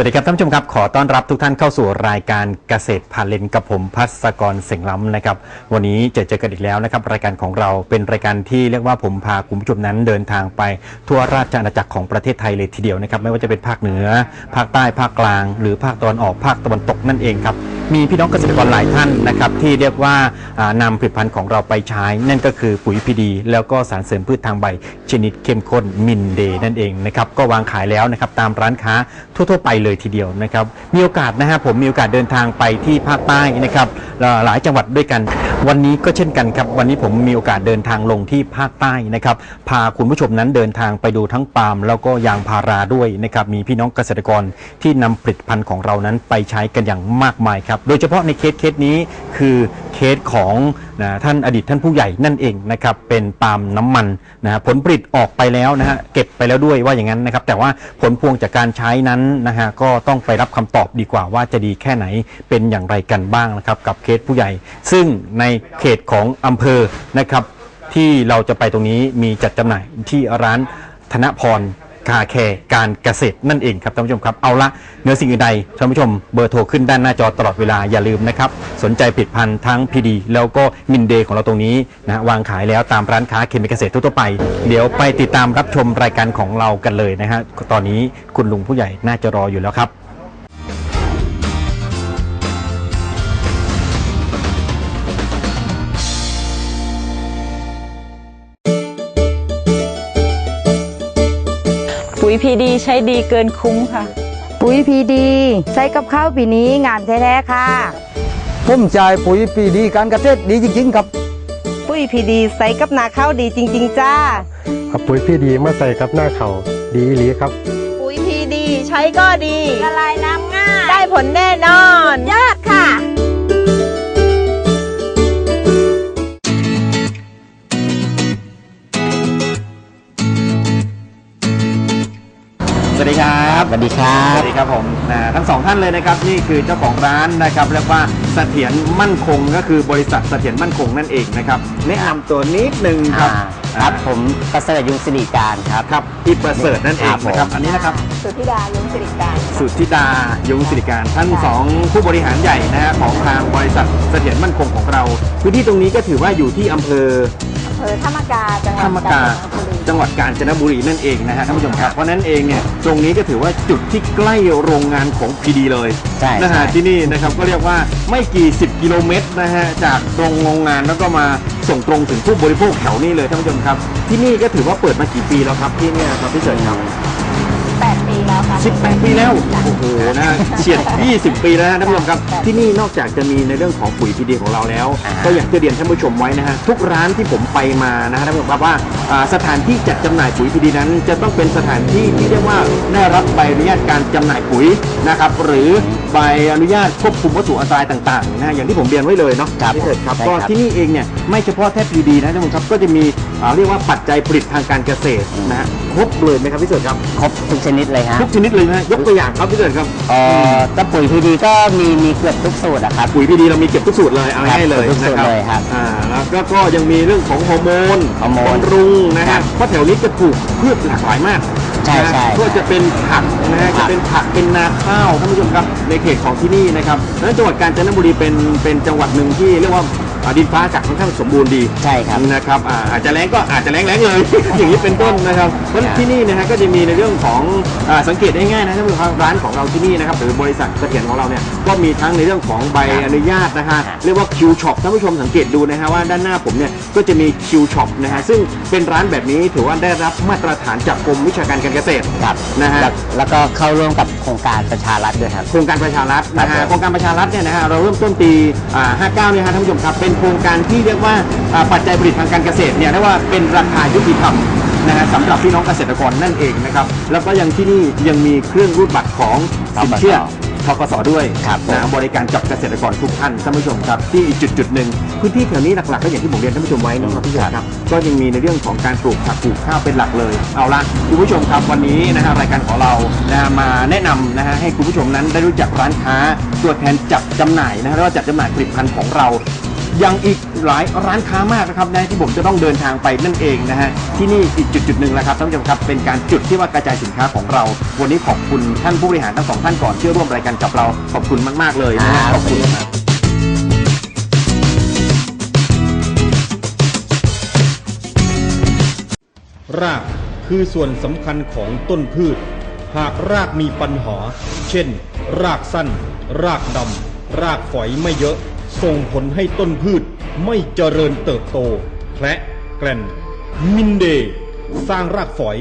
สวัสดีครับท่านผู้ชมครับ ขอต้อนรับทุกท่านเข้าสู่รายการเกษตรพาเลนกับผมพัศกรเสงล้ำนะครับ วันนี้เจอเจอกันอีกแล้วนะครับ รายการของเราเป็นรายการที่เรียกว่าผมพาคุณผู้ชมนั้นเดินทางไป ทั่วราชอาณาจักรของประเทศไทยเลยทีเดียวนะครับ ไม่ว่าจะเป็นภาคเหนือ ภาคใต้ภาคกลาง หรือภาคตะวันออกภาคตะวันตกนั่นเองครับ มีพี่น้องเกษตรกรหลายท่านนะครับที่เรียกว่าอ่านำผลิตภัณฑ์ของเราไปใช้ นั่นก็คือปุ๋ยพีดี แล้วก็สารเสริมพืชทางใบ ชนิดเข้มข้นมินเดย์นั่นเองนะครับก็วางขายแล้วนะครับตามร้านค้าทั่ว ๆ ไปเลยทีเดียวนะครับมีโอกาสนะฮะผมมีโอกาสเดินทางไปที่ภาคใต้นะครับหลายจังหวัดด้วยกัน วันนี้ก็เช่นกันครับวันนี้ผมมีโอกาสเดินทางลงที่ภาคใต้นะครับพาคุณผู้ชมนั้นเดินทางไปดูทั้งปาล์มแล้วก็ยางพาราด้วยนะครับมีพี่น้องเกษตรกรที่นำผลิตภัณฑ์ของเรานั้นไปใช้กันอย่างมากมายครับโดยเฉพาะในเคสเคสนี้คือเคสของนะท่านอดีตท่านผู้ใหญ่นั่นเองนะครับเป็นปาล์มน้ำมันนะฮะผลผลิตออกไปแล้วนะฮะเก็บไปแล้วด้วยว่าอย่างนั้นนะครับแต่ว่าผลพวงจากการใช้นั้นนะฮะก็ต้องไปรับคำตอบดีกว่าว่าจะดีแค่ไหนเป็นอย่างไรกันบ้างนะครับกับเคสผู้ใหญ่ ซึ่งในเขตของอำเภอนะครับที่เราจะไปตรงนี้มีจัดจำหน่ายที่ร้านธนพร คาแคร์การเกษตรนั่นเองครับท่านผู้ชมครับเอาละเหนือสิ่งอื่นใดท่านผู้ชมเบอร์โทรขึ้นด้านหน้าจอตลอดเวลาอย่าลืมนะครับสนใจผลิตภัณฑ์ทั้งพีดีแล้วก็มินเดย์ของเราตรงนี้นะวางขายแล้วตามร้านค้าเคมีเกษตรทั่วไป เดี๋ยวไปติดตามรับชมรายการของเรากันเลยนะฮะตอนนี้คุณลุงผู้ใหญ่น่าจะรออยู่แล้วครับ ยพีดีใช้ดีเกินคุ้มค่ะ ปุ๋ยพีดี ใช้กับข้าวปีนี้งานแท้ๆค่ะผมจ่ายปุ๋ยปีดีการเกษตรดีจริงๆครับ ปุ้ยพีดีใส่กับนาข้าวดีจริง ๆ จ้าเอาปุ๋ยพี่ดีมาใส่กับหน้าเขาดีอีหลีครับ ปุ๋ยพีดีใช้ก็ดีละลายน้ำง่ายได้ผลแน่นอนยอดค่ะ วัสดีครับสวัสดีครัสบวัสดีครับผมนะทั้งสองท่านเลยนะครับนี่คือเจ้าของร้านนะครับเรียกว่าเสถียรมั่นคงก็คือบริษัทเสถียรมั่นคงนั่นเองนะครับแนะนำตัวนิดนึงครับครับ ผมประเสริฐยุงสิริการครับ ครับพี่ประเสริฐนั่นเองครับผมนะครับอันนี้นะครับ สุธิดาลุงสิริการ สุทธิดายุงสิริการท่านสองผู้บริหารใหญ่นะฮะของทางบริษัทเสถียรมั่นคงของเรา พื้นที่ตรงนี้ก็ถือว่าอยู่ที่อำเภออำเภอธรรมกาจังหวัดธรรมกาจังหวัดกาญจนบุรีนั่นเองนะฮะท่านผู้ชมครับเพราะฉะนั้นเองเนี่ยตรงนี้ก็ถือว่าจุดที่ใกล้โรงงานของพีดีเลยใช่นะใช่ฮะที่นี่นะครับก็เรียกว่าไม่กี่ 10 กิโลเมตรนะฮะจากตรงโรงงานแล้วก็มาส่งตรงถึงผู้บริโภคแถวนี้เลยท่านผู้ชมครับ ที่นี่ก็ถือว่าเปิดมากี่ปีแล้วครับที่เนี่ยครับพี่เสริญครับ8ปีแล้วค่ะ 18 ปีแล้ว โอ้โหนะฮะเฉียด 20 ปีแล้วนะท่านผู้ชมครับ ที่นี่นอกจากจะมีในเรื่องของปุ๋ยพีดีของเราแล้ว อ่า ก็อยากจะเรียนท่านผู้ชมไว้นะฮะ ทุกร้านที่ผมไปมานะฮะท่านผู้ชมครับว่าอ่าสถานที่จัดจำหน่ายปุ๋ยพีดีนั้น จะต้องเป็นสถานที่ที่เรียกว่าได้รับใบอนุญาตการจำหน่ายปุ๋ยนะครับหรือใบอนุญาตควบคุมวัตถุอันตรายต่างๆนะฮะอย่างที่ผมเรียนไว้เลยเนาะครับพี่เถิดครับใช่ก็ครับ ที่นี่เองเนี่ยไม่เฉพาะแค่พีดีนะท่านผู้ชมครับก็จะมี อ่าเรียกว่าปัจจัยผลิตทางการเกษตรนะฮะครบเลยไหมครับพี่เถิดครับครบทุกชนิดเลยฮะทุกชนิดเลยนะยกตัวอย่างครับพี่เถิดครับเอ่อถ้าปุ๋ยพีดีก็มีมีเกือบทุกสูตรอะครับ ปุ๋ยพีดีเรามีเก็บทุกสูตรเลยเอาง่ายๆเลยทุกสูนะตรครับเลยครับอ่าแล้วก็ก็ยังมีเรื่องของฮอร์โมนฮอร์โมนบำรุงนะครัฮะบเพราะแถวนี้จะปลูกพืชหลากหลายมากใช่นะใช่ ก็จะเป็นผักนะฮะครัจะบเป็นผักเป็นนาข้าวท่านผู้ชมครับในเขตของที่นี่นะครับแล้วจังหวัดกาญจนบุรีเป็นเป็นจังหวัดหนึ่งที่เรียกว่า อ่าดินฟ้าอากาศค่อนข้างสมบูรณ์ดีใช่ครับ นะครับอ่าอาจจะแรงก็อาจจะแรงแรงเลย อย่างนี้เป็นต้นนะครับเพราะครับที่นี่นะฮะก็จะมีในเรื่องของอาสังเกตได้ง่ายนะท่านผู้ชมครับร้านของเราที่นี่นะครับหรือบริษัทเสถียรของเราเนี่ยก็มีทั้งในเรื่องของใบอนุญาตนะฮะครับเรียกว่าคิวช็อปท่านผู้ชมสังเกตดูนะฮะว่าด้านหน้าผมเนี่ยก็จะมีคิวช็อปนะฮะซึ่งเป็นร้านแบบนี้ถือว่าได้รับมาตรฐานจากกรมวิชาการการเกษตร ครับนะฮะ แล้วแล้วก็เข้าร่วมกับโครงการประชารัฐด้วยครับ โครงการประชารัฐนะครัฮะบผม โครงการประชารัฐเนี่ยนะฮะเราเริ่มต้นปีอ่า59เนี่ยฮะท่านผู้ชมครับเป็นโครงการที่เรียกว่าอ่าปัจจัยผลิตทางการเกษตรเนี่ยเรียกว่าเป็นราคายุติธรรมนะฮะสำหรับพี่น้องเกษตรกรนั่นเองนะครับแล้วก็ยังที่นี่ยังมีเครื่องรูดบัตรของสินเชื่อทกสด้วยครับผมนะบริการกับเกษตรกรทุกท่านท่านผู้ชมครับที่อีกจุดจุดๆหนึ่งพื้นที่แถวนี้หลักๆก็อย่างที่ผมเรียนท่านผู้ชมไว้นะครับพี่เอกครับก็ยังมีในเรื่องของการปลูกผักปลูกข้าวเป็นหลักเลย เอาละคุณผู้ชมครับวันนี้นะฮะรายการของเรานะฮะมาแนะนำนะฮะให้คุณผู้ชมนั้นได้รู้จักร้านค้าตัวแทนจัดจำหน่ายนะฮะแล้วก็จัดจำหน่ายผลิตภัณฑ์ของเรา ยังอีกหลายร้านค้ามากนะครับนะที่ผมจะต้องเดินทางไปนั่นเองนะฮะที่นี่อีกจุดจุดๆหนึ่งแล้วครับท่านผู้ชมครับเป็นการจุดที่ว่ากระจายสินค้าของเรา วันนี้ขอบคุณท่านผู้บริหารทั้งสองท่านก่อนที่ร่วมรายการกับเราขอบคุณมาก ๆ เลยนะฮะขอบคุณครับ รากคือส่วนสำคัญของต้นพืช หากรากมีปัญหา เช่น รากสั้น รากดำ รากฝอยไม่เยอะ ส่งผลให้ต้นพืชไม่เจริญเติบโต แคละแกลนมินเดย์สร้างรากฝอย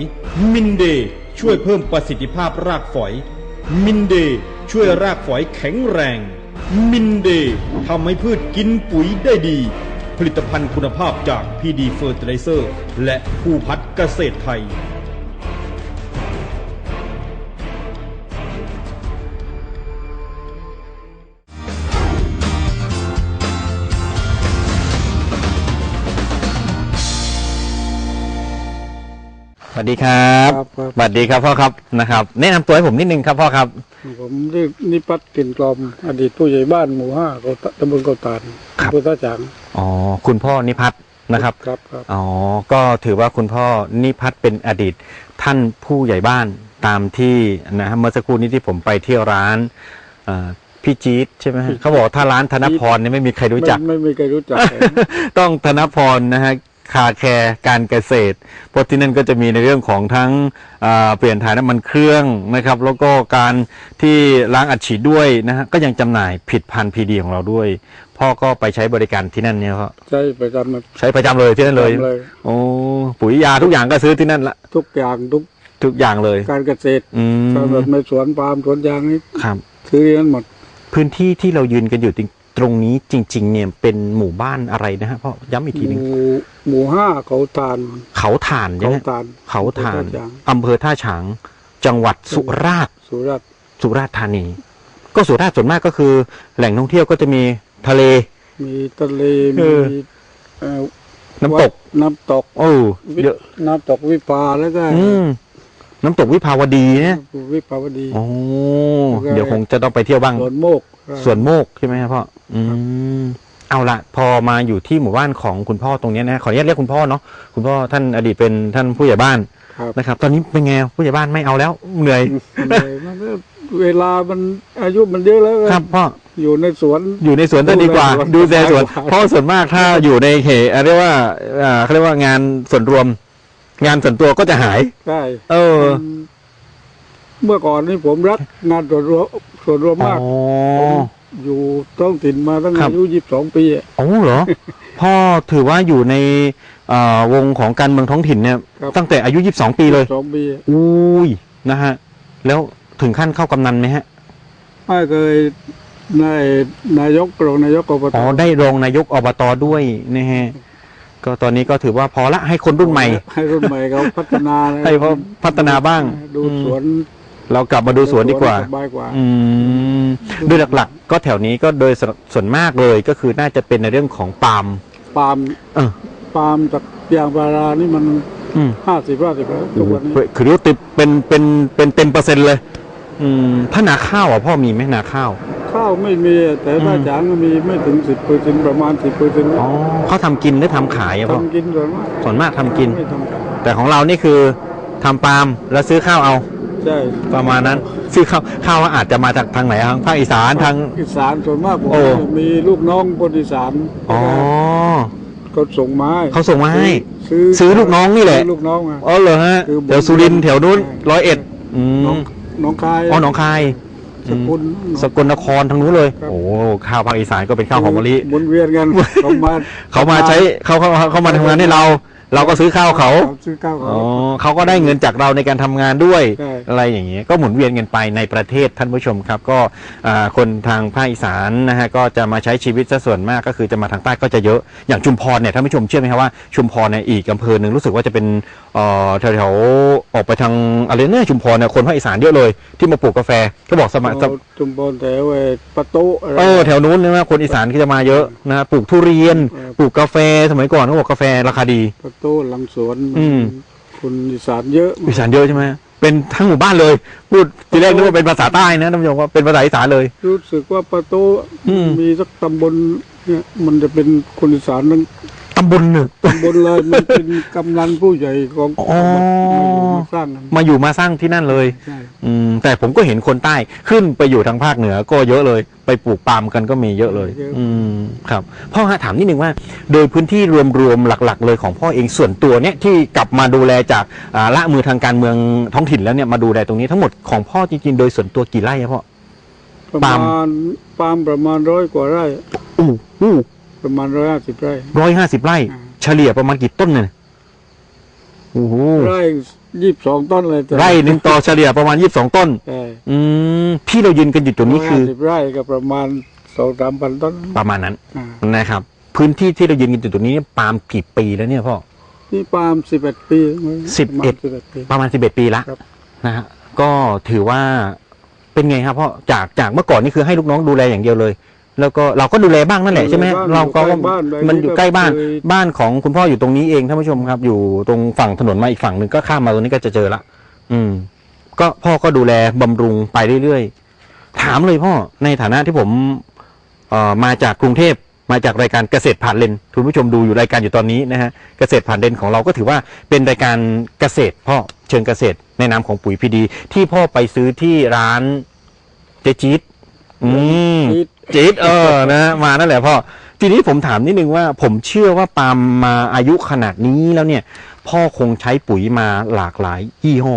มินเดย์ช่วยเพิ่มประสิทธิภาพรากฝอย มินเดย์ช่วยรากฝอยแข็งแรง มินเดย์ทำให้พืชกินปุ๋ยได้ดี ผลิตภัณฑ์คุณภาพจาก PD Fertilizer และผู้พัฒเกษตรไทย วัสดีครับครับครับ สวัสดีครับพ่อครับนะครับ แนะนำตัวให้ผมนิดนึงครับพ่อครับ ผมเรียกนิพัฒน์กลิ่นกลอม อดีตผู้ใหญ่บ้านหมู่ห้าเขาตำบลเกาตานครับ อำเภอท่าฉางอ๋อคุณพ่อนิพัฒน์นะครับครับครับ อ๋อก็ถือว่าคุณพ่อนิพัฒน์เป็นอดีต ท่านผู้ใหญ่บ้านตามที่นะฮะเมื่อสักครู่นี้ที่ผมไปเที่ยวร้านเอ่อพี่จี๊ดใช่ไหมฮะเขาบอกถ้าร้านธนพรเนี่ยไม่มีใครรู้จัก ไม่ไม่มีใครรู้จัก ต้องธนพรนะฮะ คาแคร์การเกษตร เพราะที่นั่นก็จะมีในเรื่องของทั้งอ่าเปลี่ยนถ่ายน้ำมันเครื่องนะครับ แล้วก็การที่ล้างอัดฉีดด้วยนะฮะก็ยังจำหน่ายผิดพันธุ์พีดีของเราด้วย พ่อก็ไปใช้บริการที่นั่นเนี่ยก็ใช่ประจำนะใช้ประจำเลยที่นั่นเลยประจำเลยโอ้ปุ๋ยยาทุกอย่างก็ซื้อที่นั่นละทุกอย่างทุกทุกอย่างเลย การเกษตรอืมการแบบในสวนปาล์มสวนยางนี่ครับซื้อที่นั้นหมดพื้นที่ที่เรายืนกันอยู่ ตรงนี้จริง ๆ เนี่ยเป็นหมู่บ้านอะไรนะฮะพ่อย้ำอีกทีหนึงหมู่หมู่ห้าเขาตานเขาถ่านใช่เขาไหมตาน เขาถ่านอำเภอท่ฉงอำเภอท่าฉางจังหวัดสุราษฎร์สุราษฎร์สุราษฎร์ธานี ก็สุราษฎร์ส่วนมากก็คือ แหล่งท่องเที่ยวก็จะมีทะเล มีทะเลเอมีอ เอ่อน้ำตก วัดน้ำตกโอ้เยอะ น้ำตกวิภาแล้วก็อืมน้ำตกวิภาวดีนะวิภาวดี โอ้แล้วก็เดี๋ยวคงจะต้องไปเที่ยวบ้าง สวนโมกส่วนโมกใช่ไหมครับพ่อ อืมเอาละพอมาอยู่ที่หมู่บ้านของคุณพ่อตรงเนี้ยนะขออนุญาตเรียกคุณพ่อเนาะคุณพ่อท่านอดีตเป็นท่านผู้ใหญ่บ้านครับ นะครับ ตอนนี้เป็นไงผู้ใหญ่บ้านไม่เอาแล้วเหนื่อยเหนื่อยมันก็เวลามันอายุมันเยอะแล้วครับพ่อ อยู่ในสวน อยู่ในสวนจะดีกว่า ดูดูแลแลสสววนน เพราะส่วนมากถ้าอยู่ในเขตเรียกว่าอ่าเขาเรียกว่างานส่วนรวม งานส่วนตัวก็จะหาย ใช่เออมันเมื่อก่อนนี่ผมรักงานส่วนรวมส่วนรวมอ๋อมากผม อยู่ท้องถิ่นมาตั้งครับ อายุยี่สิบสองปีอะโอ้เหรอ พ่อถือว่าอยู่ในเอ่อวงของการเมืองท้องถิ่นเนี่ย ครับตั้งแต่อายุ 22 ปีเลย สองปีอะอุ้ยนะฮะ แล้วถึงขั้นเข้ากำนันไหมฮะ ไม่เคยนายนายกรองนายกอบตอ๋อ ได้รองนายกอบตด้วยนะฮะ ก็ตอนนี้ก็ถือว่าพอละให้คนรุ่นใหม่ ให้รุ่นใหม่เขาพัฒนานะให้เขาพัฒนาบ้างดูอืม สวน เรากลับมาดูสวนดีกว่า สบายกว่า อืมโดยหลักๆ ก็แถวนี้ก็โดยสส่วนมากเลยก็คือน่าจะเป็นในเรื่องของปาล์มปาล์มเออปาล์มจากยางพารานี่มันอืมห้าสิบห้าสิบแล้วทุกวันนี้คือรู้ติดเป็นเป็นเป็นเต็มเปอร์เซ็นต์เลย อืมถ้านาข้าวอะพ่อมีไหมนาข้าว ข้าวไม่มีแต่ถ้าอืมจางก็มีไม่ถึงสิบเปอร์เซ็นต์ประมาณสิบเปอร์เซ็นต์อ๋อเขาทำกินหรือทำขายอะพ่อทำกินส่วนมากส่วนมากทำกิน ไม่ทำขายแต่ของเรานี่คือทำปาล์มแล้วซื้อข้าวเอา ใช่ประมาณนั้นซื้อข้าวข้าวอาจจะมาจากทางไหนทางภาคอีสานทาง อีสานส่วนมากผมโอ้ มีลูกน้องคนอีสานอ๋อ เขาส่งมาให้เขาส่งมาให้ซื้อซื้อลูกน้องนี่แหละ ซื้อลูกน้องมาอ๋อเหรอฮะคือแถวสุรินทร์แถวนู้นใช่ ร้อยเอ็ดอืน้องมน้องคายอ๋อหนองคายสกุลสกลนครทางนู้นเลย ครับ โอ้ข้าวภาคอีสานก็เป็นข้าวหอมมะลิหมุนเวียนกันเขามาเขามาใช้เขาเขาเขามาทำงานให้เรา เราก็ซื้อข้าวเขาซื้อข้าวเขา อ๋อเขาก็ได้เงินจากเราในการทำงานด้วยใช่ อะไรอย่างเงี้ยก็หมุนเวียนกันไปในประเทศท่านผู้ชมครับ ก็อ่าคนทางภาคอีสานนะฮะก็จะมาใช้ชีวิตซะส่วนมากก็คือจะมาทางใต้ก็จะเยอะอย่างชุมพรเนี่ยท่านผู้ชมเชื่อไหมครับว่าชุมพรเนี่ยอีกอำเภอหนึ่งรู้สึกว่าจะเป็นเอ่อแถวๆออกไปทางอะไรเนี่ยชุมพรเนี่ยคนภาคอีสานเยอะเลย ที่มาปลูกกาแฟก็บอกสมัยเอาจุมบลแถวไอ้ประตูอะไร เออแถวนู้นนะคนอีสานก็จะมาเยอะนะปลูกทุเรียน เออ ปลูกกาแฟสมัยก่อนเขาบอกกาแฟราคาดี ประตูหลังสวนอืม คนอีสานเยอะอีสานเยอะใช่ไหมเป็นทั้งหมู่บ้านเลย พูดทีแรกนึกว่าเป็นภาษาใต้นะท่านผู้ชมว่าเป็นภาษาอีสานเลย รู้สึกว่าประตูอืม มีสักตำบลเนี่ยมันจะเป็นคนอีสานทั้ง ตำบลหนึ่งตำบลเลยมันเป็นกำนันผู้ใหญ่ของอ๋อ มาสร้างกัน มาอยู่มาสร้างที่นั่นเลย ใช่ อืมแต่ผมก็เห็นคนใต้ขึ้นไปอยู่ทางภาคเหนือก็เยอะเลย ไปปลูกปาล์มกันก็มีเยอะเลยอืมครับพ่อฮะถามนิดนึงว่า โดยพื้นที่รวมๆหลัก ๆ เลยของพ่อเองส่วนตัวเนี่ยที่กลับมาดูแลจากอ่าละมือทางการเมืองท้องถิ่นแล้วเนี่ยมาดูแลตรงนี้ทั้งหมดของพ่อจริงๆโดยส่วนตัวกี่ไร่ครับพ่อ ประปาล์มามณปาล์มประมาณร้อยกว่าไร่ อู้อู้ ประมาณร้อยห้าสิบไร่ร้อยห้าสิบไร่อ่าเฉลี่ยประมาณกี่ต้นเนี่ยโอ้โหไร่ยี่สิบสองต้นเลยแต่ไร่หนึ่งต่อเฉลี่ยประมาณยี่สิบสองต้นใช่อืมที่เรายืนกันอยู่ตรงนี้คือสิบไร่ก็ประมาณสองสามพันต้น ประมาณนั้นอ่านะครับ พื้นที่ที่เรายืนกันอยู่ตรงนี้ปาล์มกี่ปีแล้วเนี่ยพ่อนี่ปาล์มสิบเอ็ดปีสิบเอ็ดสิบเอ็ดปีประมาณสิบเอ็ดปีละครับนะฮะก็ถือว่าเป็นไงครับพ่อจากจากเมื่อก่อนนี่คือให้ลูกน้องดูแลอย่างเดียวเลย แล้วก็เราก็ดูแลบ้างนั่นแหละใช่ไหมเราก็มันอยู่ใกล้บ้านบ้านของคุณพ่ออยู่ตรงนี้เองท่านผู้ชมครับ อยู่ตรงฝั่งถนนมาอีกฝั่งหนึ่งก็ข้ามมาตรงนี้ก็จะเจอละอืม ก็พ่อก็ดูแลบำรุงไปเรื่อยๆถามเลยพ่อในฐานะที่ผมเอ่อมาจากกรุงเทพมาจากรายการเกษตรผ่านเลนคุณผู้ชมดูอยู่รายการอยู่ตอนนี้นะฮะเกษตรผ่านเลนของเราก็ถือว่าเป็นรายการเกษตรพ่อเชิงเกษตรในนามของปุ๋ยพีดี ที่พ่อไปซื้อที่ร้านเจจี๊ด อืมจี๊ด จี๊ดเออนะฮะมานั่นแหละพ่อทีนี้ผมถามนิดนึงว่า ผมเชื่อว่าปาล์มมาอายุขนาดนี้แล้วเนี่ย พ่อคงใช้ปุ๋ยมาหลากหลายยี่ห้อ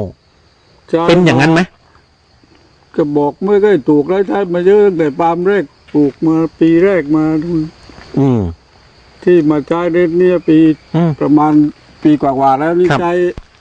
ใช่เป็นอย่างนั้นไหมก็บอกไม่ได้ถูกแล้วใช้มาเยอะตั้งแต่ปาล์มแรกปลูกมาปีแรกมาอืม ที่มาใช้เรทเนี่ยปีอืม ประมาณปีกว่าๆแล้วนี่ครับ ใช้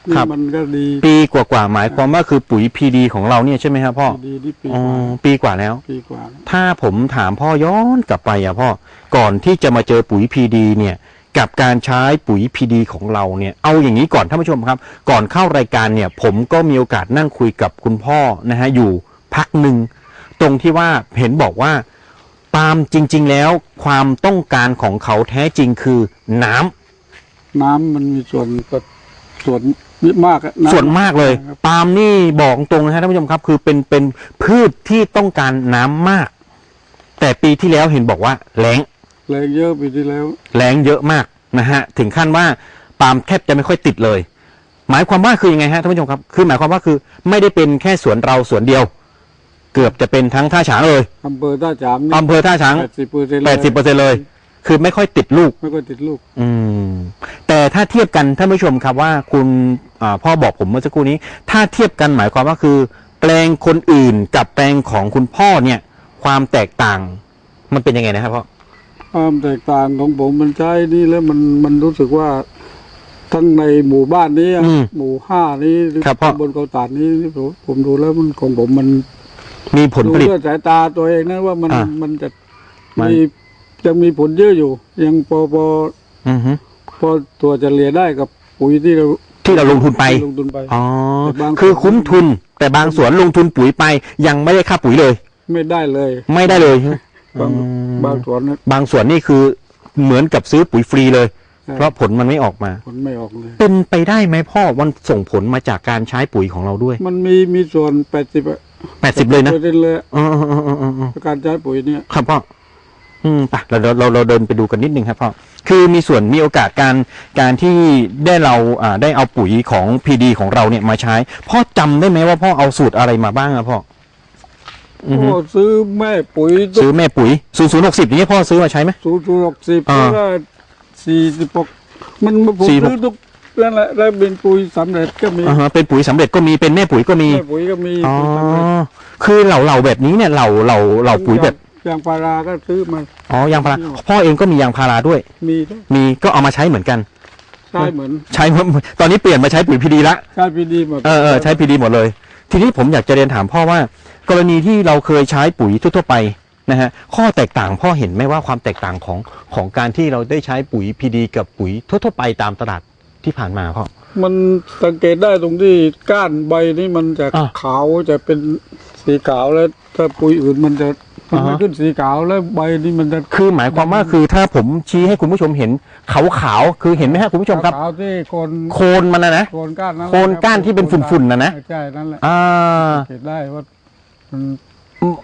นี่ครับ มันก็ดีปีกว่าๆหมายความว่าคือปุ๋ยพีดีของเราเนี่ยใช่ไหมครับพ่อดีที่ปีอ๋อกว่าปีกว่าแล้ว ปีกว่าถ้าผมถามพ่อย้อนกลับไปอะพ่อก่อนที่จะมาเจอปุ๋ยพีดีเนี่ย กับการใช้ปุ๋ยพีดีของเราเนี่ย เอาอย่างนี้ก่อนท่านผู้ชมครับ ก่อนเข้ารายการเนี่ย ผมก็มีโอกาสนั่งคุยกับคุณพ่อนะฮะอยู่พักหนึ่ง ตรงที่ว่าเห็นบอกว่าปาล์มจริง ๆ แล้ว ความต้องการของเขาแท้จริงคือน้ำ น้ำมันมีส่วนก็ส่วน มากอะำส่วนมากเลยครับปาล์มนี่บอกตรงนะฮะท่านผู้ชมครับ คือเป็นเป็นพืชที่ต้องการน้ำมาก แต่ปีที่แล้วเห็นบอกว่าแล้งแรงเยอะปีที่แล้วแรงเยอะมากนะฮะถึงขั้นว่าปาล์มแทบจะไม่ค่อยติดเลย หมายความว่าคือยังไงฮะท่านผู้ชมครับ คือหมายความว่าคือไม่ได้เป็นแค่สวนเราสวนเดียว เกือบจะเป็นทั้งท่าฉางเลยอำเภอท่าฉางอำเภอท่าฉางแปดสิบเปอร์เซ็นต์แปดสิบเปอร์เซ็นเลย คือไม่ค่อยติดลูก ไม่ก็ติดลูก อืม แต่ถ้าเทียบกันท่านผู้ชมครับว่าคุณอ่าพ่อบอกผมเมื่อสักครู่นี้ ถ้าเทียบกันหมายความว่าคือ แปลงคนอื่นกับแปลงของคุณพ่อเนี่ย ความแตกต่าง มันเป็นยังไงนะครับพ่อความแตกต่างของผมมันใช้นี่แล้วมันมันรู้สึกว่าทั้งในหมู่บ้านนี้อะอืมหมู่ห้านี้หรือครับพ่อ ตำบนเขาตาดนี้ผมผมดูแล้วมันของผมมันมีผลดูผลิต ด้วยสายตาตัวเองนะว่ามันอะมันจะมัน มี ยังมีผลเยอะอยู่ ยังพอพออือฮึพอตัวจะเลียได้กับปุ๋ยที่เราที่เราลงทุนไป ลงทุนไป อ๋อ แต่บาง คือคุ้มทุน แต่บางสวนลงทุนปุ๋ยไป ยังไม่ได้ค่าปุ๋ยเลย ไม่ได้เลย ไม่ได้เลยใช่ไหมบางอืมบางสวนนะบางสวนนี่คือเหมือนกับซื้อปุ๋ยฟรีเลยใช่เพราะผลมันไม่ออกมา ผลไม่ออกเลย เป็นไปได้ไหมพ่อมันส่งผลมาจากการใช้ปุ๋ยของเราด้วย มันมีมีส่วนแปดสิบแปดสิบเลยนะเปอร์เซ็นต์เลยอ๋ออ๋ออ๋ออ๋ออ๋อการใช้ปุ๋ยเนี่ย ครับพ่อ อืมไปเราเราเราเราเดินไปดูกันนิดนึงครับพ่อคือมีส่วนมีโอกาสการการที่ได้เราอ่าได้เอาปุ๋ยของพีดีของเราเนี่ยมาใช้พ่อจำได้ไหมว่าพ่อเอาสูตรอะไรมาบ้างอะพ่ออือฮึโอ้ซื้อแม่ปุ๋ยซื้อแม่ปุ๋ยศูนย์ศูนย์หกสิบนี้พ่อซื้อมาใช้ไหม ศูนย์ศูนย์หกสิบอ่าแล้วก็สี่สิบหกมันผมสี่หก ซื้อทุกนั่นแหละแล้วเป็นปุ๋ยสำเร็จก็มีอ่าฮะเป็นปุ๋ยสำเร็จก็มีเป็นแม่ปุ๋ยก็มีแม่ปุ๋ยก็มีอ๋อปุ๋ยสำเร็จคือเหล่าเหล่าแบบนี้เนี่ยเหล่าเหล่าเหล่าปุ๋ยแบบ ยางพาราก็ซื้อมา อ๋อยางพาราพ่อเองก็มียางพาราด้วย มีด้วยมีก็เอามาใช้เหมือนกัน ใช่เหมือน ใช้ตอนนี้เปลี่ยนมาใช้ปุ๋ยพีดีละใช้พีดีหมดเออเออใช้พีดีหมดเลย ทีนี้ผมอยากจะเรียนถามพ่อว่า กรณีที่เราเคยใช้ปุ๋ยทั่วๆไปนะฮะข้อแตกต่างพ่อเห็นไหมว่าความแตกต่างของของการที่เราได้ใช้ปุ๋ยพีดีกับปุ๋ยทั่วๆไปตามตลาดที่ผ่านมาพ่อมันสังเกตได้ตรงที่ก้านใบนี่มันจะอะขาวจะเป็นสีขาวแล้วถ้าปุ๋ยอื่นมันจะ มันไม่อ่าฮะ ขึ้นสีขาวแล้วใบนี่มันจะคือหมายความว่าคือถ้าผมชี้ให้คุณผู้ชมเห็นขาวๆคือเห็นไหมฮะคุณผู้ชมครับ ขาวๆที่โคนโคนมันนะนะ โคนก้านนั่นแหละโคนก้านที่เป็นฝุ่นๆน่ะนะ ใช่นั่นแหละอ่าสังเกตได้ว่ามัน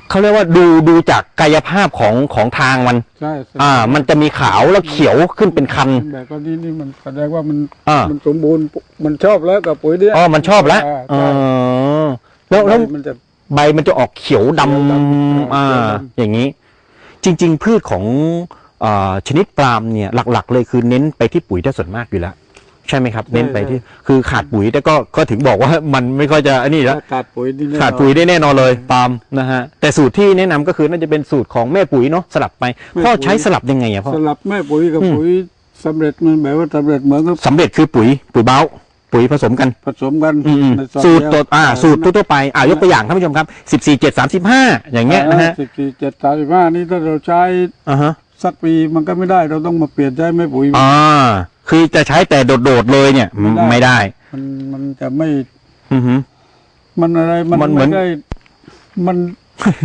เขาเรียกว่าดูดูจากกายภาพของของทางมัน ใช่อ่า มันจะมีขาวแล้วเขียวขึ้นเป็นคัน แบบนี้นี่มันแสดงว่ามันอ่ามั มันสมบูรณ์มันชอบแล้วกับปุ๋ยเนี่ยอ๋อมันชอบแล้วาเอใช่อแล้วแล้วมันจะ ใบมันจะออกเขียวดเขียวดำำอ่าเขียวดำอย่างนี้ จริง ๆ พืชของอาชนิดปาล์มเนี่ยหลัก ๆ เลยคือเน้นไปที่ปุ๋ยได้ส่วนมากอยู่แล้ว ใช่ไหมครับ เน้นไปที่คือขาดปุ๋ยแต่ก็ก็ถึงบอกว่ามันไม่ค่อยจะอันนี้แล้วขาดปุ๋ยนี่แน่นอนขาดปุ๋ยได้แน่นอนเลยปาล์มนะฮะแต่สูตรที่แนะนำก็คือน่าจะเป็นสูตรของแม่ปุ๋ยเนาะสลับไปพ่อใช้สลับยังไงอะพ่อสลับแม่ปุ๋ยกับอืมปุ๋ยสำเร็จมันแบบว่าสำเร็จเหมือนกับสำเร็จคือปุ๋ยปุ๋ยเบ้า ปุ๋ยผสมกันผสมกันอืมในซองสูตรเดีตัวยวอ่าสูตรทั่วๆไปอ่ายกตัวอย่างท่านผู้ชมครับสิบสี่เจ็ดสามสิบห้าอย่างเงี้ยนะฮะสิบสี่เจ็ดสามสิบห้านี่ถ้าเราใช้อ่าฮะสักปีมันก็ไม่ได้เราต้องมาเปลี่ยนใช้แม่ปุ๋ย อ่าคือจะใช้แต่โดดๆเลยเนี่ยไม่ได้ มันมันจะไม่อือฮึ มันอะไรมันมันเหมืไม่อนได้ มัน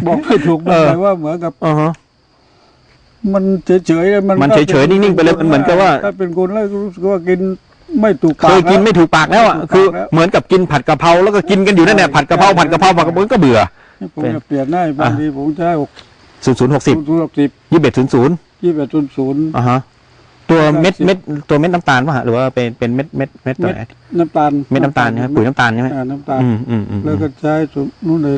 บอกไม่ถูกมันเออแปลว่าเหมือนกับ อ่าฮะ มันเฉยๆมันมันก็เฉยๆนิ่งๆไปเลยมันเหมือนกับว่า ถ้าเป็นคนแล้วรู้สึกว่ากิน ไม่ถูกเคปากยกินแล้วไม่ถูกปากแล้วอะไม่ถูกคือปากแล้วเหมือนกับกินผัดกะเพราแล้วก็กินกันอยู่นั่นแหละผัดกะเพราผัดกะเพราผัดกะเพราก็เบื่อผมจะเปลี่ยนได้บางทีผมใช้หกศูนย์ศูนย์หกสิบศูนย์หกสิบยี่สิบเอ็ดศูนย์ศูนย์ยี่สิบเอ็ดศูนย์ศูนย์อ่าฮะตัวเม็ดสิบเม็ดตัวเม็ดน้ำตาลป่ะฮะหรือว่าเป็นเป็นเม็ดเม็ดเม็ดตัวเม็ดไหนน้ำตาลเม็ดน้ำตาลใช่ไหมปุ๋ยน้ำตาลใช่ไหมอ่าน้ำตาลอืมอืมอืมแล้วก็ใช้สูตรนู่นเลย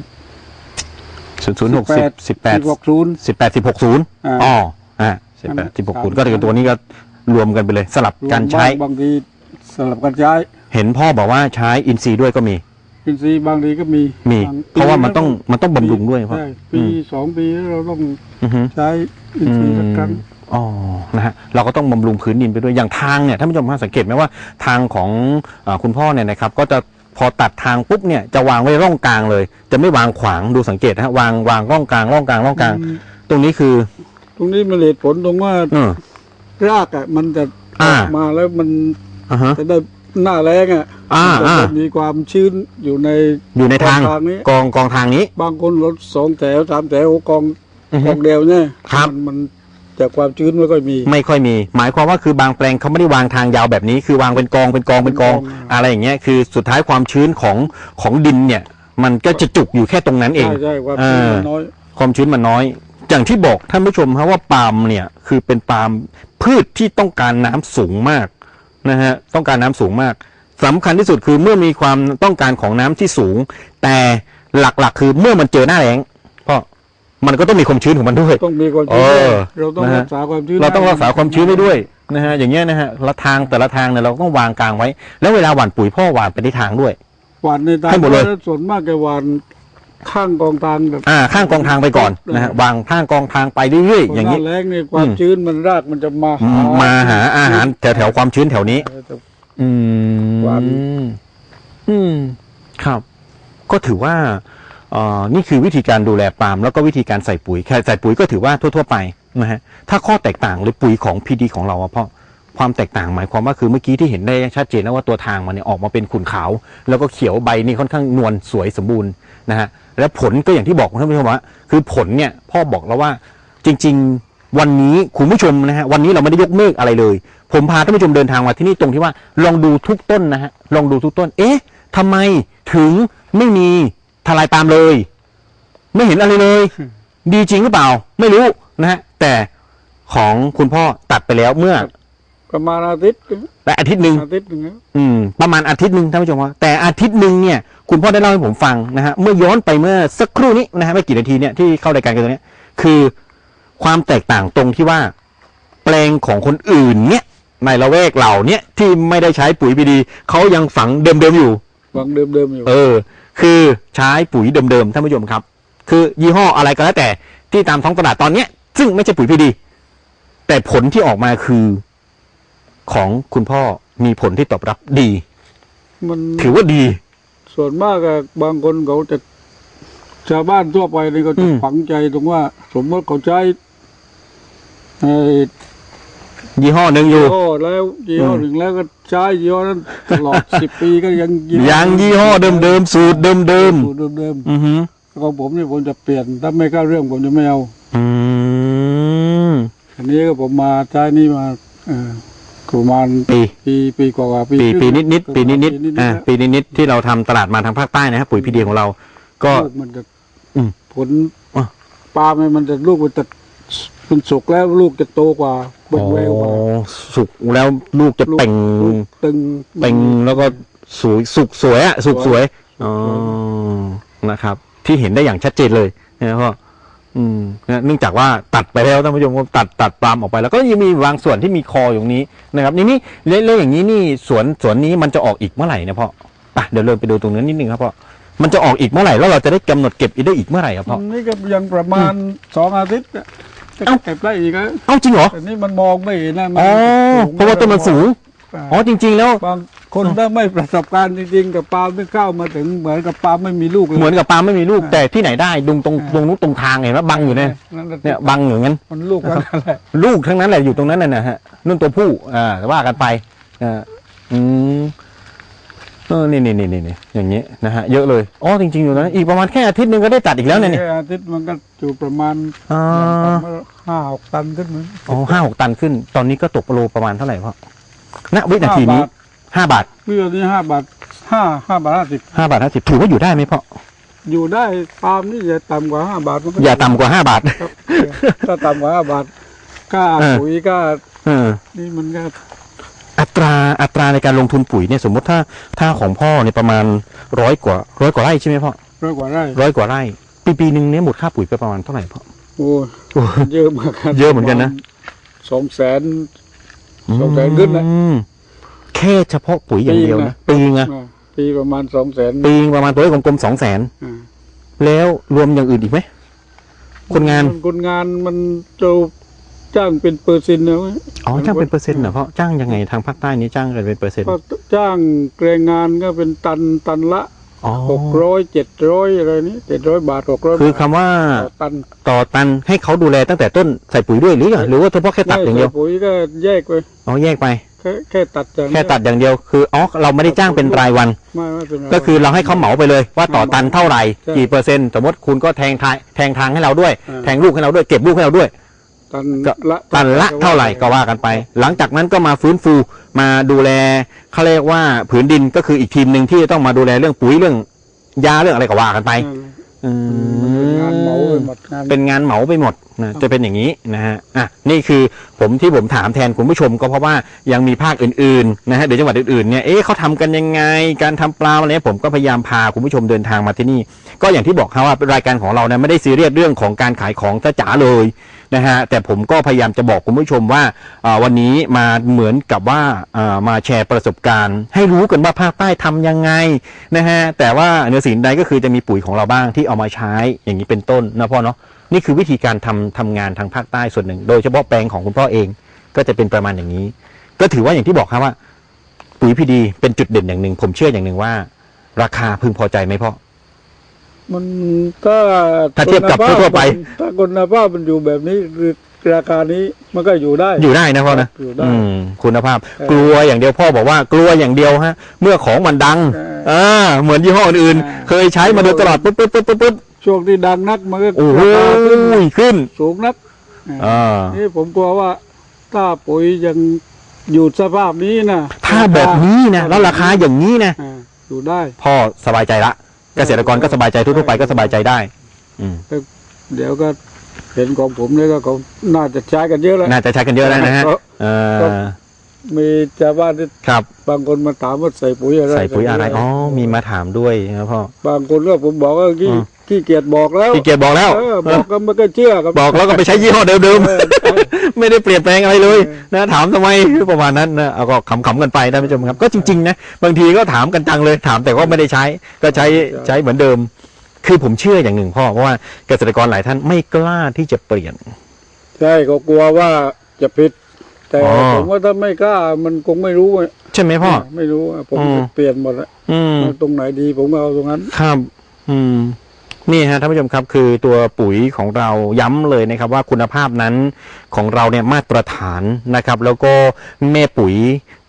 ศูนย์ศูนย์หกสิบสิบแปดหกศูนย์สิบแปดสิบหกศูนย์อ่าอ๋ออ่าสิบแปดสิบหกศูนย์ก็คือตัวนี้ก็รวมกันไปเลยสลับการใช้บางบางที สลับกันใช้เห็นพ่อบอกว่าใช้อินทรีย์ด้วยก็มี อินทรีย์บางทีก็มีมีบงเพราะว่ามันต้องมันต้องบำรุงด้วยพ่อ ใช่อืปีมสองปีแล้วเราต้องอือฮึ ใช้อินทรีย์สักครั้ง อ๋อ นะฮะ เราก็ต้องบำรุงพื้นดินไปด้วย อย่างทางเนี่ย ท่านผู้ชมสังเกตไหมว่าทางของอาคุณพ่อเนี่ยนะครับ ก็จะพอตัดทางปุ๊บเนี่ย จะวางไว้ร่องกลางเลย จะไม่วางขวาง ดูสังเกตนะฮะ วาง วางร่องกลาง ร่องกลาง ร่องกลาง อืม ตรงนี้คือตรงนี้มันเหตุผลตรงว่าเออ รากอะ มันจะออ่า อกมาแล้วมัน อ่าฮะ จะได้หน้าแรงอะอ่ามันจะอ่ามีความชื้นอยู่ในอยู่ในทางทางนี้ กองกองทางนี้ บางคนรถสองแถวสามแถวกองอือฮึกองเดียวเนี่ยครับ มันมันจากความชื้นไม่ค่อยมี ไม่ค่อยมี หมายความว่าคือบางแปลงเขาไม่ได้วางทางยาวแบบนี้ คือวางเป็นกองเป็นกองเป็นกอง เป็นกอง อะไรอย่างเงี้ยคือสุดท้ายความชื้นของของดินเนี่ย มันก็จะจุกอยู่แค่ตรงนั้นเองใช่ใช่ความชื้นมันเออน้อย ความชื้นมันน้อย อย่างที่บอกท่านผู้ชมครับว่าปาล์มเนี่ย คือเป็นปาล์มพืชที่ต้องการน้ำสูงมาก นะฮะต้องการน้ำสูงมากสำคัญที่สุดคือเมื่อมีความต้องการของน้ำที่สูง แต่หลักๆ คือเมื่อมันเจอหน้าแล้งเพราะมันก็ต้องมีความชื้นของมันด้วยต้องมีความชื้นเออเราต้องนะฮะรักษาความชื้นเราต้องรักษาความชื้นไว้ด้วยนะฮะอย่างเงี้ยนะฮะละทางแต่ละทางเนี่ยเราต้องวางกลางไว้ แล้วเวลาหว่านปุ๋ยพ่อหว่านไปในทางด้วยหวานในทางให้หมดเลยส่วนมากจะหวาน ข้างกองทางแบบอ่าข้างกองทางไปก่อนนะฮะวางข้างกองทางไปเรื่อยๆอย่างนี้นี้แรงเนี่ยความอืมชื้นมันรากมันจะมาหามาหาอาหารแถวแถวๆความชื้นแถวนี้อืมความ อืม ครับ ก็ถือว่าเอ่อนี่คือวิธีการดูแลปาล์มแล้วก็วิธีการใส่ปุ๋ยแค่ใส่ปุ๋ยก็ถือว่าทั่ว ๆ ไปนะฮะ ถ้าข้อแตกต่างหรือปุ๋ยของพีดีของเราอะเพราะความแตกต่างหมายความว่าคือเมื่อกี้ที่เห็นได้ชัดเจนแล้วว่าตัวทางมันเนี่ยออกมาเป็นขุ่นขาว แล้วก็เขียวใบนี่ค่อนข้างนวลสวยสมบูรณ์นะฮะ และผลก็อย่างที่บอกท่านผู้ชมว่าคือผลเนี่ยพ่อบอกแล้วว่าจริง ๆ วันนี้คุณผู้ชมนะฮะวันนี้เราไม่ได้ยกเมฆอะไรเลย ผมพาท่านผู้ชมเดินทางมาที่นี่ตรงที่ว่า ลองดูทุกต้นนะฮะลองดูทุกต้น เอ๊ะทำไมถึงไม่มีทลายปาล์มเลย ไม่เห็นอะไรเลย ดีจริงหรือเปล่า ไม่รู้นะฮะแต่ของคุณพ่อตัดไปแล้วเมื่อ ประมาณอาทิตย์และอาทิตย์หนึ่งอาทิตย์หนึงแล้วอืมประมาณอาทิตย์หนึ่งท่านผู้ชมว่าแต่อาทิตย์หนึ่งเนี่ยคุณพ่อได้เล่าให้ผมฟังนะฮะเมื่อย้อนไปเมื่อสักครู่นี้นะฮะไม่กี่นาทีเนี่ยที่เข้ารายการกันตรงเนี้ยคือความแตกต่างตรงที่ว่า แปลงของคนอื่นเนี่ยในละแวกเหล่าเนี้ยที่ไม่ได้ใช้ปุ๋ยพีดีเขายังฝังเดิมๆอยู่วางเดิมๆอยู่เออ คือใช้ปุ๋ยเดิมๆท่านผู้ชมครับ คือยี่ห้ออะไรก็แล้วแต่ที่ตามท้องตลาดตอนเนี้ย ซึ่งไม่ใช่ปุ๋ยพีดีแต่ผลที่ออกมาคือ ของคุณพ่อมีผลที่ตอบรับดี มันถือว่าดี ส่วนมากอะบางคนเขาจะชาวบ้านทั่วไปนี่ก็อืจะมฝังใจตรงว่า สมมติเขาใช้ไอ้ยี่ห้อหนึ่งอยู่ ยี่ห้อแล้วยี่ห้อหนึ่งแล้วก็ใช้ยี่ห้อนั้นตลอด สิบปีก็ยังยังยี่ห้อเดิมๆสูตรเดิมสูตรเดิมๆอือฮึๆของผมเนี่ยผมจะเปลี่ยนถ้าไม่เข้าเรื่องผมจะไม่เอา อืม อันนี้ก็ผมมาใช้นี่มาเออ ประมาณปีปีปีกว่าๆปีปีครึ่งปีนิดๆปีนิดปีๆอ่าปีนิดๆที่เราทำตลาดมาทางภาคใต้นะฮะปุ๋ยพีดีของเรา ก็ ลูกมันจะอืมผผลอะปาล์มเนี่ยมันจะลูกมันจะมันสุกแล้วลูกจะโตกว่าเบิ่งแววกว่าอ๋อสุกแล้วลูกจะลูกเป่งลูกตึง เป่งแล้วก็สวยสุกสวยอะสุกสวยอ๋อนะครับ ที่เห็นได้อย่างชัดเจนเลยนะพ่อ อืมนะเนื่องจากว่าตัดไปแล้วท่านผู้ชมก็ตัดตัดปาล์มออกไป แล้วก็ยังมีบางส่วนที่มีคออยู่ตรงนี้นะครับนี่นี่เล่ๆอย่างนี้นี่สวนสวนนี้มันจะออกอีกเมื่อไหร่นะพ่ออะเดี๋ยวเริ่มไปดูตรงนั้นนิดนึงครับพ่อมันจะออกอีกเมื่อไหร่แล้วเราจะได้กำหนดเก็บอีกได้อีกเมื่อไหร่ครับพ่อ นี่ก็ยังประมาณสองอาทิตย์อะจะเอ้า เก็บได้อีกนะเอ้าจริงเหรอแต่นี่มันมองไม่เห็นนะมัอ๋อสูงเพราะว่าต้นมันสูง อ๋อจริง ๆ แล้ว บางคนถ้าไม่ประสบการณ์จริงๆ กับปาล์มไม่เข้ามาถึงเหมือนกับปาล์มไม่มีลูกเลย เหมือนกับปาล์มไม่มีลูกอ่าแต่ที่ไหนได้ดุงตรงอ่าตรงนู้นตรงทางเห็นไหมบังอยู่เนี่ยนั่นแหละเนี่ยบังอยู่งั้นมันลูกกันนั่นแหละลูกทั้งนั้นแหละอยู่ตรงนั้นน่ะนะฮะนุ่นตัวผู้อ่าว่ากันไปอ่าอืมเออนี่นี่นี่นี่นี่อย่างนี้นะฮะเยอะเลยอ๋อจริงๆอยู่นะอีกประมาณแค่อาทิตย์หนึงก็ได้ตัดอีกแล้วเนี่ยนี่แค่อาทิตย์มันก็อยู่ประมาณอ่าห้าหกตันขึ้นมั้งอ๋อห้าหกตันขึ้น ตอนนี้ก็ตกโลประมาณเท่าไหร่พ่อ ณวินาทีนี้ห้าบาทเรื่องนี้ห้าบาทห้าห้าบาทห้าสิบห้าบาทห้าสิบถือว่าอยู่ได้ไหมพ่ออยู่ได้ปาล์มนี่อย่าต่ำกว่าห้าบาทมันก็อย่าต่ำกว่าห้าบาทครับถ้าต่ำกว่าห้าบาทค่าเออปุ๋ยค่าเออนี่มันก็อัตราอัตราในการลงทุนปุ๋ยเนี่ยสมมติถ้าถ้าของพ่อเนี่ยประมาณร้อยกว่าร้อยกว่าไร่ใช่ไหมพ่อร้อยกว่าไร่ร้อยกว่าไร่ ปีปีหนึ่งเนี่ยหมดค่าปุ๋ยไปประมาณเท่าไหร่พ่อโอ้ยเยอะมากครับเยอะเหมือนกันนะสองแสน สองแสนขึ้นนะอืมแค่เฉพาะปุ๋ยอย่างเดียวนะปีไงอ่าปีประมาณสองแสนปีประมาณตัวเลขกลมๆสองแสนอ่าแล้วรวมอย่างอื่นอีกไหมคนงานคนงานมันจะจ้างเป็นเปอร์เซ็นต์นะเว้ยอ๋อจ้างเป็นเปอร์เซ็นต์เหรอพ่อจ้างยังไงทางภาคใต้นี้จ้างกันเป็นเปอร์เซ็นต์ก็จ้างแรงงานก็เป็นตันตันละอ๋อ หกร้อยเจ็ดร้อยอะไรนี้เจ็ดร้อยบาทหกร้อยคือคำว่าต่อตันต่อตันให้เขาดูแลตั้งแต่ต้นใส่ปุ๋ยด้วยหรือหรือว่าเฉพาะแค่ตัดอย่างเดียวไม่ใส่ปุ๋ยก็แยกไปอ๋อแยกไปแค่แค่ตัดอย่างแค่ตัดอย่างเดียวคืออ๋อเราไม่ได้จ้างเป็นรายวันไม่ไม่เป็นไรก็คือเราให้เขาเหมาไปเลย ว่าต่อตันเท่าไหร่ใช่กี่เปอร์เซ็นต์สมมติคุณก็แทงทายแทงทางให้เราด้วยอ่าแทงลูกให้เราด้วยเก็บลูกให้เราด้วยตันก็ละตันละเท่าไหร่ก็ว่ากันไป หลังจากนั้นก็มาฟื้นฟู มาดูแลเขาเรียกว่าผืนดินก็คืออีกทีมหนึ่งที่จะต้องมาดูแลเรื่องปุ๋ยเรื่องยาเรื่องอะไรก็ว่ากันไปอืมอืมันเป็นงานเหมาไปหมดงาน เป็นงานเหมาไปหมดนะจะเป็นอย่างนี้นะฮะอะนี่คือผมที่ผมถามแทนคุณผู้ชมก็เพราะว่ายังมีภาคอื่นๆนะฮะเดี๋ยวจังหวัดอื่นๆเนี่ยเอ๊ะเขาทำกันยังไง การทำปลาอะไรเนี่ยผมก็พยายามพาคุณผู้ชมเดินทางมาที่นี่ ก็อย่างที่บอกครับว่ารายการของเราเนี่ยไม่ได้ซีเรียสเรื่องของการขายของจ้าเลยนะฮะแต่ผมก็พยายามจะบอกคุณผู้ชมว่าวันนี้มาเหมือนกับว่ามาแชร์ประสบการณ์ ให้รู้กันว่าภาคใต้ทำยังไงนะฮะแต่ว่าเนื้อสิ่งใดก็คือจะมีปุ๋ยของเราบ้างที่เอามาใช้อย่างนี้เป็นต้นนะพ่อเนาะนี่คือวิธีการทำทำงานทางภาคใต้ส่วนหนึ่ง โดยเฉพาะแปลงของคุณพ่อเองก็จะเป็นประมาณอย่างนี้ ก็ถือว่าอย่างที่บอกครับว่า ปุ๋ยพีดีเป็นจุดเด่นอย่างหนึ่ง ผมเชื่ออย่างหนึ่งว่า ราคาพึงพอใจไหมพ่อ มันถ้าถ้าเทียบกับคุณภาพทั่วๆไป มันถ้าคุณภาพมันอยู่แบบนี้คือราคานี้มันก็อยู่ได้ อยู่ได้นะพ่อนะอยู่ได้อืมคุณภาพเออกลัวอย่างเดียวพ่อบอกว่ากลัวอย่างเดียวฮะ เมื่อของมันดังเอออ่าเหมือนยี่ห้ออื่นเออๆเคยใช้มาโดยตลอดปุ๊บปุ๊บปุ๊บปุ๊บปุ๊บช่วงที่ดังนักมันก็โอ้โหราคาขึ้นขึ้นสูงนักอ่านี่ผมกลัวว่า ถ้าปุ๋ยยังอยู่สภาพนี้นะถ้าแบบนี้นะแล้วราคาอย่างนี้นะ อ่าอยู่ได้ พ่อสบายใจละ เกษตรกรก็สบายใจทั่วๆไปก็สบายใจได้ อืมเดี๋ยวก็เห็นของผมเนี่ยก็เขาน่าจะใช้กันเยอะแล้วน่าจะใช้กันเยอะแล้วนะฮะเพราเอก็อมีชาวบ้านที่ครับ บางคนมาถามว่าใส่ปุ๋ยอะไร ใส่ปุ๋ยอะไร อ๋อ มีมาถามด้วยนะพ่อ บางคนก็ผมบอกว่าขี้อืม ขี้เกียจบอกแล้วพี่เกียรติบอกแล้วเออบอกก็ไม่ก็เชื่อครับบอกแล้วก็ไปใช้ยี่ห้อเดิมเออใช่ๆไม่ได้เปลี่ยนแปลงอะไรเลยเออนะถามทำไมประมาณนั้นนะเอาก็ขำๆกันไปท่านผู้ชมครับ ก็จริงๆนะบางทีก็ถามกันจังเลยถามแต่ก็ไม่ได้ใช้ ก็ใช้ใช้เหมือนเดิม คือผมเชื่ออย่างหนึ่งพ่อเพราะว่าเกษตรกรหลายท่านไม่กล้าที่จะเปลี่ยน ใช่เขากลัวว่าจะผิด แต่อ๋อผมว่าถ้าไม่กล้ามันคงไม่รู้อะใช่ไหมพ่อไม่รู้อะผมอืมเปลี่ยนหมดแล้วอืมตรงไหนดีผมก็เอาตรงนั้นครับ อืม นี่ฮะท่านผู้ชมครับคือตัวปุ๋ยของเราย้ำเลยนะครับว่าคุณภาพนั้นของเราเนี่ยมาตรฐานนะครับ แล้วก็แม่ปุ๋ย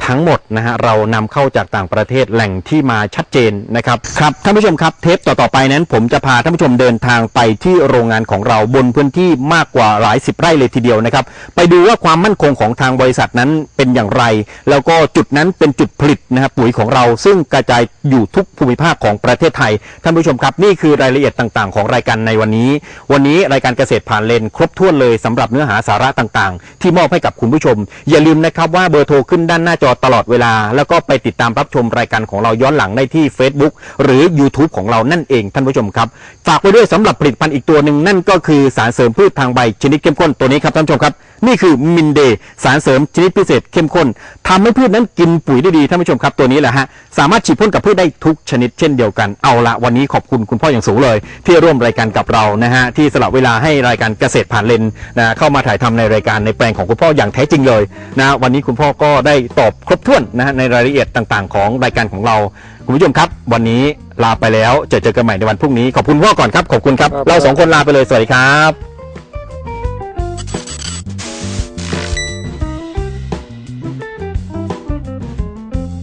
ทั้งหมดนะฮะเรานำเข้าจากต่างประเทศแหล่งที่มาชัดเจนนะครับครับท่านผู้ชมครับเทปต่อๆไปนั้น ผมจะพาท่านผู้ชมเดินทางไปที่โรงงานของเราบนพื้นที่มากกว่าหลายสิบไร่เลยทีเดียวนะครับไปดูว่าความมั่นคงของทางบริษัทนั้นเป็นอย่างไร แล้วก็จุดนั้นเป็นจุดผลิตนะครับปุ๋ยของเราซึ่งกระจายอยู่ทุกภูมิภาคของประเทศไทยท่านผู้ชมครับนี่คือรายละเอียดต่างๆ ของรายการในวันนี้ วันนี้รายการเกษตรผ่านเลนครบถ้วนเลยสำหรับเนื้อหาสาระต่างๆ ที่มอบให้กับคุณผู้ชม อย่าลืมนะครับว่าเบอร์โทรขึ้นด้านหน้าจอตลอดเวลา แล้วก็ไปติดตามรับชมรายการของเราย้อนหลังได้ที่ Facebook หรือ YouTube ของเรานั่นเองท่านผู้ชมครับ ฝากไว้ด้วยสำหรับผลิตภัณฑ์อีกตัวหนึ่งนั่นก็คือสารเสริมพืชทางใบชนิดเข้มข้นตัวนี้ครับท่านผู้ชมครับนี่คือมินเดย์สารเสริมชนิดพิเศษเข้มข้นทำให้พืชนั้นกินปุ๋ยได้ดีท่านผู้ชมครับตัวนี้แหละฮะสามารถฉีดพ่นกับพืชได้ทุกชนิดเช่นเดียวกันเอาละวันนี้ขอบคุณคุณพ่ออย่างสูงเลย ที่ร่วมรายการกับเรานะฮะที่สละเวลาให้รายการเกษตรผ่านเลนนะเข้ามาถ่ายทำในรายการในแปลงของคุณพ่ออย่างแท้จริงเลยนะวันนี้คุณพ่อก็ได้ตอบครบถ้วนนะฮะในรายละเอียดต่างๆ ของรายการของเราคุณผู้ชมครับ วันนี้ลาไปแล้วเจอเจอกันใหม่ในวันพรุ่งนี้ขอบคุณพ่อก่อนครับขอบคุณครับครับเราสองคนลาไปเลยสวัสดีครับ